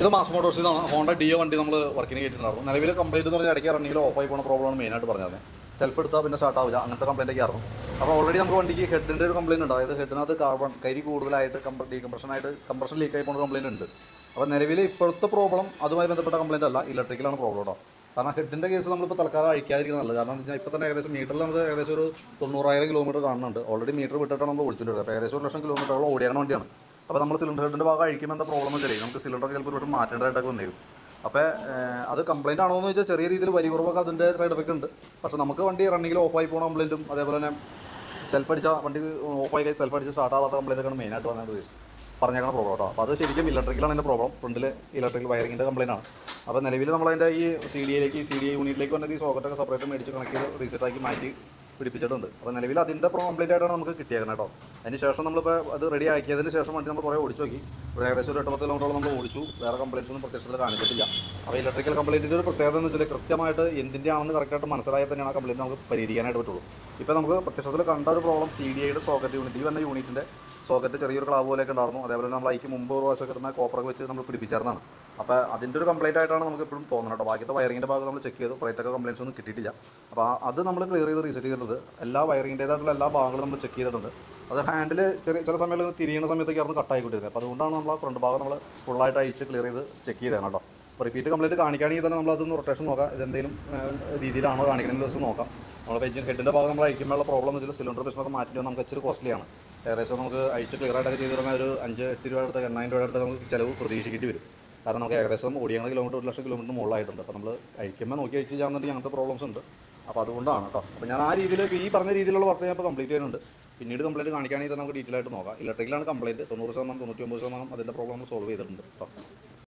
ഇത് mass Motors ഇതാണ്. Honda Dio വണ്ടി നമ്മൾ വർക്കിന് കയറ്റിട്ടുണ്ടായിരുന്നു നിലവിൽ കംപ്ലൈന്റ് എന്ന് പറഞ്ഞാൽ ഇടയ്ക്ക് ഇറങ്ങിയിൽ ഓഫ് ആയി പോകുന്ന പ്രോബ്ലമാണ് മെയിനായിട്ട് പറഞ്ഞത്. സെൽഫ് എടുത്താൽ പിന്നെ സ്റ്റാർട്ട് ആവില്ല. അങ്ങനത്തെ കംപ്ലൈന്റ് ഒക്കെ ആയിരുന്നു. അപ്പോൾ ഓൾറെഡി നമുക്ക് വണ്ടിക്ക് ഹെഡിന്റെ ഒരു കംപ്ലൈന്റ് ഉണ്ട്. അതായത് ഹെഡിനകത്ത് കാർബൺ കരി കൂടുതലായിട്ട് കംപ്ര ഡീകംപ്രഷനായിട്ട് കംപ്രഷൻ ലീക്ക് ആയി പോകുന്ന കംപ്ലൈന്റ് ഉണ്ട്. അപ്പോൾ നിലവിൽ ഇപ്പോഴത്തെ പ്രോബ്ലം അതുമായി ബന്ധപ്പെട്ട കംപ്ലൈന്റ് അല്ല. ഇലക്ട്രിക്കലാണ് പ്രോബ്ലം കേട്ടോ കാരണം ഹെഡിന്റെ കേസ് നമ്മളിപ്പോൾ തൽക്കാലം അഴിക്കാതിരിക്കുന്നത് നല്ലത്. കാരണം എന്ന് വെച്ചാൽ ഇപ്പോൾ തന്നെ ഏകദേശം മീറ്ററിൽ നമുക്ക് ഏകദേശം ഒരു തൊണ്ണൂറായിരം കിലോമീറ്റർ കാണുന്നുണ്ട്. ഓൾറെഡി മീറ്റർ വിട്ടിട്ടാണ് നമ്മൾ വിളിച്ചിട്ടുണ്ട് അപ്പോൾ ഏകദേശം ഒരു ലക്ഷം കിലോമീറ്ററോളം ഓടിയാണ് വണ്ടിയാണ്. അപ്പോൾ നമ്മൾ സിലിണ്ടർ ഹെഡിന്റെ ഭാഗം അഴിക്കുമ്പോൾ എന്താ പ്രോബ്ലം വെച്ചാൽ നമുക്ക് സിലിണ്ടർ ചിലപ്പോൾ ഒരു മാറ്റേണ്ടതായിട്ടൊക്കെ വന്നേരും. അപ്പോൾ അത് കംപ്ലയിന്റ് ആണോ എന്ന് വെച്ചാൽ ചെറിയ രീതിയിൽ വലിയ കുറവൊക്കെ അതിന്റെ സൈഡ് എഫക്റ്റ് ഉണ്ട്. പക്ഷേ നമുക്ക് വണ്ടി റണ്ണിങ്ങിൽ ആയി പോകുന്ന കംപ്ലൈന്റും അതേപോലെ തന്നെ സെൽഫ് അടിച്ച വണ്ടി ഓഫായി കഴിഞ്ഞ് സെൽഫ് അടിച്ച് സ്റ്റാർട്ട് ആവാത്ത കംപ്ലൈന്റൊക്കെയാണ് മെയിനായിട്ട് വന്നത്. പറഞ്ഞേക്കണ പ്രോബ്ലം കേട്ടോ. അപ്പോൾ അത് ശരിക്കും ഇലക്ട്രിക്കലാണ് അതിന്റെ പ്രോബ്ലം ഫ്രണ്ടിൽ ഇലക്ട്രിക്കൽ വയറിങ്ങിന്റെ കംപ്ലൈന്റ് ആണ്. അപ്പോൾ നിലവിൽ നമ്മളതിന്റെ ഈ സി ഡി ഐയിലേക്ക് സി ഡി യൂണിറ്റിലേക്ക് വന്നത് ഈ സോക്കറ്റൊക്കെ സെപ്പറേറ്റ് മേടിച്ച് കണക്ട് ചെയ്ത് റീസെറ്റ് ആക്കി മാറ്റി പിടിപ്പിച്ചിട്ടുണ്ട്. അപ്പോൾ നിലവിൽ അതിന്റെ കംപ്ലൈന്റ് ആയിട്ടാണ് നമുക്ക് കിട്ടിയേക്കുന്നത് കേട്ടോ. അതിന് ശേഷം നമ്മളിപ്പോൾ അത് റെഡി ആക്കിയതിന് ശേഷം വണ്ടി നമ്മൾ കുറേ ഓടിച്ചു നോക്കി. ഒരു ഏകദേശം ഒരു എട്ട് പത്ത് കിലോമീറ്ററോളം നമ്മൾ ഓടിച്ചു. വേറെ കംപ്ലൈൻസ് ഒന്നും പ്രത്യക്ഷത്തിൽ കാണിച്ചിട്ടില്ല. അപ്പോൾ ഇലക്ട്രിക്കൽ കംപ്ലൈന്റിന്റെ ഒരു പ്രത്യേകത എന്ന് വെച്ചാൽ കൃത്യമായിട്ട് എന്തിന്റെ ആണെന്ന് കറക്റ്റായിട്ട് മനസ്സിലായാൽ തന്നെയാണ് കംപ്ലൈന്റ് നമുക്ക് പരിഹരിക്കാനായിട്ട് പറ്റുള്ളൂ. ഇപ്പോൾ നമുക്ക് പ്രത്യക്ഷത്തിൽ കണ്ട ഒരു പ്രോബ്ലം സി ഡി ഐയുടെ സോക്കറ്റ് യൂണിറ്റ് ഈ വന്ന യൂണിറ്റിന്റെ സോക്കറ്റ് ചെറിയൊരു ക്ലാവ് പോലെയൊക്കെ ഉണ്ടായിരുന്നു. അതേപോലെ നമ്മൾ അതിക്ക് മുമ്പ് ഒരു പ്രാവശ്യം കിട്ടുന്ന കോപ്പറൊക്കെ വെച്ച് നമ്മൾ പിടിപ്പിച്ചായിരുന്നതാണ്. അപ്പോൾ അതിന്റെ ഒരു കംപ്ലൈന്റ് ആയിട്ടാണ് നമുക്ക് എപ്പോഴും തോന്നുന്നത് കേട്ടോ. ബാക്കിയത്തെ വയറിങ്ങിന്റെ ഭാഗം നമ്മൾ ചെക്ക് ചെയ്തു. പുറത്തൊക്കെ കംപ്ലൈൻസ് ഒന്നും കിട്ടിയിട്ടില്ല. അപ്പോൾ അത് നമ്മൾ ക്ലിയർ ചെയ്ത് റീസെറ്റ് ചെയ്തിട്ടുണ്ട്. എല്ലാ വയറിങ്ങിന്റേതായിട്ടുള്ള എല്ലാ ഭാഗങ്ങളും നമ്മൾ ചെക്ക് ചെയ്തിട്ടുണ്ട്. അത് ഹാൻഡിൽ ചെറിയ ചില സമയങ്ങളിൽ തിരിയുന്ന സമയത്തൊക്കെ ആയിരുന്നു കട്ടായിക്കൊണ്ടിരുന്നത് അപ്പോൾ അതുകൊണ്ടാണ് നമ്മൾ ആ ഫ്രണ്ട് ഭാഗം നമ്മൾ ഫുള്ളായിട്ട് അഴിച്ച് ക്ലിയർ ചെയ്ത് ചെക്ക് ചെയ്തതാണ് കേട്ടോ. അപ്പോൾ റിപ്പീറ്റ് കംപ്ലൈന്റ് കാണിക്കുകയാണെങ്കിൽ തന്നെ നമ്മൾ അതൊന്ന് റൊട്ടേഷൻ നോക്കാം. ഇതെന്തെങ്കിലും രീതിയിലാണോ കാണിക്കുന്നത് ദിവസം നോക്കാം. നമ്മൾ എഞ്ചിൻ ഹെഡിന്റെ ഭാഗം നമ്മൾ അഴിക്കുമ്പോഴുള്ള പ്രോബ്ലം എന്ന് വെച്ചാൽ സിലിണ്ടർ പ്രശ്നമൊക്കെ മാറ്റി നമുക്ക് ഇച്ചിരി കോസ്റ്റ്ലിയാണ് ഏകദേശം നമുക്ക് അഴിച്ച് ക്ലിയർ ആയിട്ടൊക്കെ ചെയ്ത് തുടങ്ങാൻ ഒരു അഞ്ച് എട്ട് രൂപ അടുത്ത് എണ്ണായിരം രൂപ അടുത്ത് നമുക്ക് ചിലവ് പ്രതീക്ഷിക്കേണ്ടി വരും. കാരണം നമുക്ക് ഏകദേശം ഓടിയാണ് കിലോമീറ്റർ ഒരു ലക്ഷം കിലോമീറ്റർ മുകളിലായിട്ടുണ്ട്. അപ്പോൾ നമ്മൾ കഴിക്കുമ്പോൾ നോക്കി കഴിച്ച് ചെയ്യാമെന്നുണ്ടെങ്കിൽ അങ്ങനത്തെ പ്രോബ്ലംസ് ഉണ്ട്. അപ്പോൾ അതുകൊണ്ടാണ് കേട്ടോ അപ്പോൾ ഞാൻ ആ രീതിയിലേക്ക് ഈ പറഞ്ഞ രീതിയിലുള്ള വർക്ക് ഞാൻ ഇപ്പോൾ കംപ്ലീറ്റ് ചെയ്യുന്നുണ്ട്. പിന്നീട് കംപ്ലൈന്റ് കാണിക്കുകയാണെങ്കിൽ നമുക്ക് ഡീറ്റെയിൽ ആയിട്ട് നോക്കാം. ഇലക്ട്രിക്കലാണ് കംപ്ലൈന്റ് തൊണ്ണൂറ് ശതമാനം തൊണ്ണൂറ്റി ഒമ്പത് ശതമാനം അതിന്റെ പ്രോബ്ലം സോൾവ് ചെയ്തിട്ടുണ്ട് കേട്ടോ